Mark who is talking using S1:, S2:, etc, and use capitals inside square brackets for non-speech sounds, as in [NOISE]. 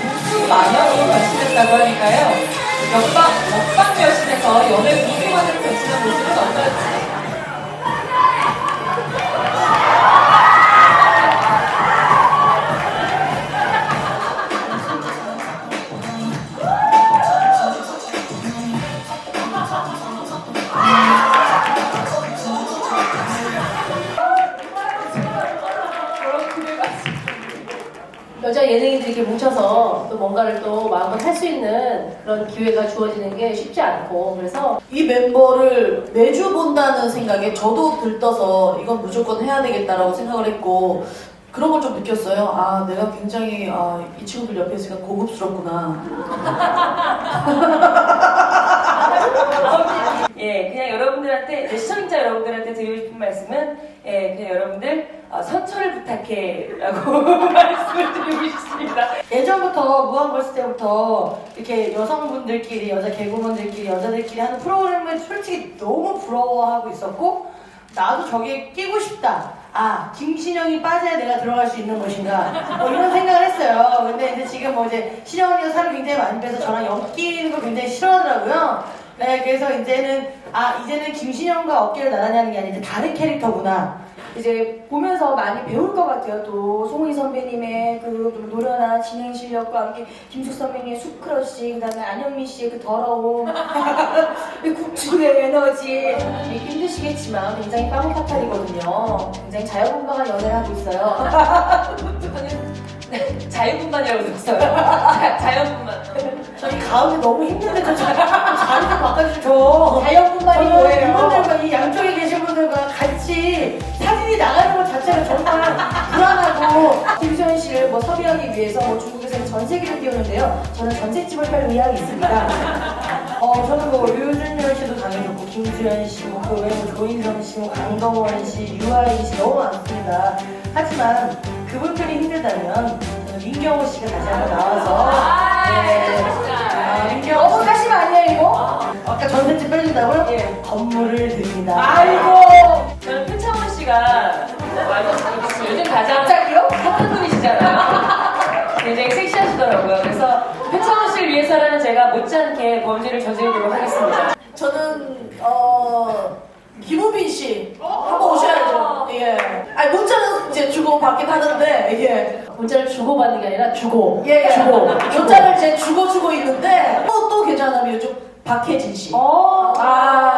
S1: 국수 마녀로 변신했다고 하니까요. 옆방, 먹방 변신에서 연애 우승하는 변신한 모습은 어떨지
S2: 여자 예능인들이 이렇게 뭉쳐서 또 뭔가를 또 마음껏 할 수 있는 그런 기회가 주어지는 게 쉽지 않고 그래서
S3: 이 멤버를 매주 본다는 생각에 저도 들떠서 이건 무조건 해야 되겠다라고 생각을 했고 그런 걸 좀 느꼈어요. 아, 내가 굉장히 아, 이 친구들 옆에 있으니까 고급스럽구나. [LAUGHS]
S1: 예, 그냥 여러분들한테, 네, 시청자 여러분들한테 드리고 싶은 말씀은, 예, 그냥 여러분들, 어, 선처를 부탁해. 라고 [LAUGHS] 말씀을 드리고 싶습니다.
S4: 예전부터 무한걸스 때부터 이렇게 여성분들끼리 여자 개그우먼들끼리 여자들끼리 하는 프로그램을 솔직히 너무 부러워하고 있었고 나도 저기에 끼고 싶다. 아 김신영이 빠져야 내가 들어갈 수 있는 것인가 뭐 이런 생각을 했어요. 근데 이제 지금 뭐 이제 신영 언니가 살을 굉장히 많이 빼서 저랑 엮이는 걸 굉장히 싫어하더라고요. 네 그래서 이제는 아 이제는 김신영과 어깨를 나란히 하는 게 아니라 다른 캐릭터구나.
S5: 이제 보면서 많이 배울 것 같아요. 또 송이 선배님의 그좀 노련한 진행 실력과 함께 김숙 선배님의 숲크러쉬, 그다음에 안현미 씨의 그 더러움, [LAUGHS] 그 국주의 에너지. 이 힘드시겠지만 굉장히 빠무파탈이거든요. 굉장히 자유분방한 연애를 하고 있어요.
S1: 저는 자유분만이라고 들었어요. 자, 자연분만.
S4: 저희 가운데 너무 힘든데 저 자- 자리 좀 바꿔주죠.
S5: 자연분만이 뭐예요?
S4: 이분들과 이 양쪽에 계신 분들과 같이 사진이 나가는 것 자체가 정말 불안하고
S5: 김수현 씨를 뭐 섭외하기 위해서 뭐 중국에서는 전세기를 띄우는데요. 저는 전셋집을 할 의향이 있습니다.
S4: 어 저는 뭐 류준열 씨도 당연히 좋고 김수현 씨, 뭐그 외에 뭐 조인성 씨, 뭐 강동원 씨, 유아인 씨 너무 많습니다. 하지만 그분들이 힘들다면 저는 민경호 씨가 다시 한번 나와서 네. 아, 민경호
S5: 너무
S4: 씨
S5: 사심 아니에요 이거?
S4: 아까 전셋집 빼준다고요?
S5: 예.
S4: 건물을 드립니다.
S5: 아이고.
S1: 씨가 요즘 가장
S5: 갑자기요?
S1: 핫한 분이시잖아요. 굉장히 섹시하시더라고요. 그래서 표창원 씨를 위해서라면 제가 못지않게 범죄를 저지르도록 하겠습니다.
S3: 저는 어 김우빈 씨 한번 오셔야죠. 예. 아니 문자는 이제 주고 받긴 하는데 예.
S2: 문자를 주고받는 게 아니라 주고
S3: 예, 예.
S2: 주고
S3: 문자를 이제 주고 주고 있는데 또, 또 괜찮으면 요즘 박혜진 씨.
S5: 어.
S3: 아